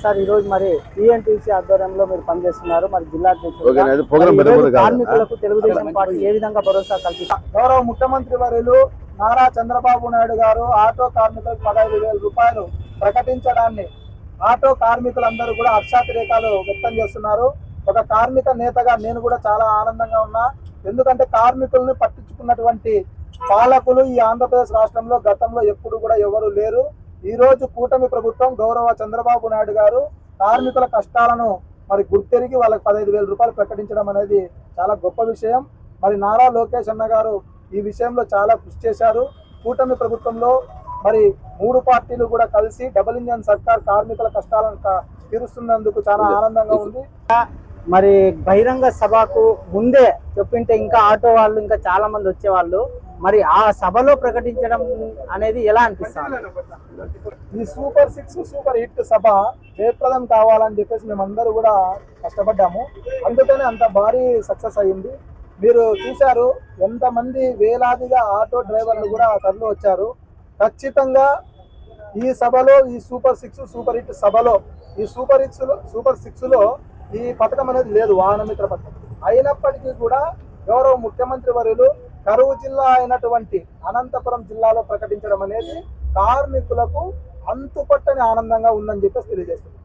Sir ఈ రోజు మరి టీఎన్టీసీ ఆధ్వర్యంలో మీరు పనిచేస్తున్నారు. మరి జిల్లా. కార్మికులకు తెలుగుదేశం పార్టీ ఏ విధంగా భరోసా కల్పిస్తారు గౌరవ ముఖ్యమంత్రి వర్యులు నారా చంద్రబాబు నాయుడు గారు ఆటో కార్మికులకు పదహైదు వేల రూపాయలు ప్రకటించడాన్ని ఆటో కార్మికులందరూ కూడా హర్షాతిరేకాలు వ్యక్తం చేస్తున్నారు. ఒక కార్మిక నేతగా నేను కూడా చాలా ఆనందంగా ఉన్నా. ఎందుకంటే కార్మికులను పట్టించుకున్నటువంటి పాలకులు ఈ ఆంధ్రప్రదేశ్ రాష్ట్రంలో గతంలో ఎప్పుడు కూడా ఎవరు లేరు. ఈరోజు కూటమి ప్రభుత్వం గౌరవ చంద్రబాబు నాయుడు గారు కార్మికుల కష్టాలను మరి గుర్తెరిగి వాళ్ళకి పదహైదు వేల రూపాయలు ప్రకటించడం అనేది చాలా గొప్ప విషయం. మరి నారా లోకేష్ అన్న గారు ఈ విషయంలో చాలా కృషి చేశారు. కూటమి ప్రభుత్వంలో మరి మూడు పార్టీలు కూడా కలిసి డబుల్ ఇంజన్ సర్కార్ కార్మికుల కష్టాలను తీరుస్తున్నందుకు చాలా ఆనందంగా ఉంది. మరి బహిరంగ సభకు ముందే చెప్పింటే ఇంకా ఆటో వాళ్ళు ఇంకా చాలా మంది వచ్చేవాళ్ళు. మరి ఆ సభలో ప్రకటించడం అనేది ఎలా అనిపిస్తుంది? ఈ సూపర్ సిక్స్ సూపర్ హిట్ సభ జయప్రదం కావాలని చెప్పేసి మేమందరూ కూడా కష్టపడ్డాము. అందుకనే అంత భారీ సక్సెస్ అయ్యింది. మీరు చూశారు ఎంతమంది వేలాదిగా ఆటో డ్రైవర్లు కూడా తరలి వచ్చారు. ఖచ్చితంగా ఈ సభలో ఈ సూపర్ సిక్స్ సూపర్ హిట్ సభలో ఈ సూపర్ హిట్స్ సూపర్ సిక్స్లో ఈ పథకం అనేది లేదు వాహన మిత్ర పథకం. అయినప్పటికీ కూడా గౌరవ ముఖ్యమంత్రి వర్యులు కరువు జిల్లా అయినటువంటి అనంతపురం జిల్లాలో ప్రకటించడం అనేది కార్మికులకు అంతుపట్టని ఆనందంగా ఉందని చెప్పేసి తెలియజేస్తుంది.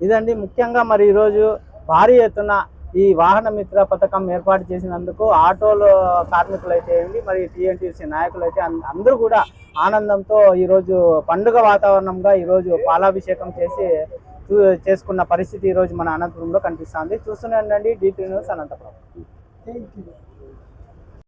ఇదండి ముఖ్యంగా మరి ఈరోజు భారీ ఎత్తున ఈ వాహన మిత్ర పథకం ఏర్పాటు చేసినందుకు ఆటోలో కార్మికులు అయితే ఏంటి మరి టీఎన్టీసీ నాయకులు అయితే అందరూ కూడా ఆనందంతో ఈరోజు పండుగ వాతావరణంగా ఈరోజు పాలాభిషేకం చేసి చూ- చేసుకున్న పరిస్థితి ఈరోజు మన అనంతపురంలో కనిపిస్తుంది. చూస్తూనే ఉండండి డిటి న్యూస్ అనంతపురం.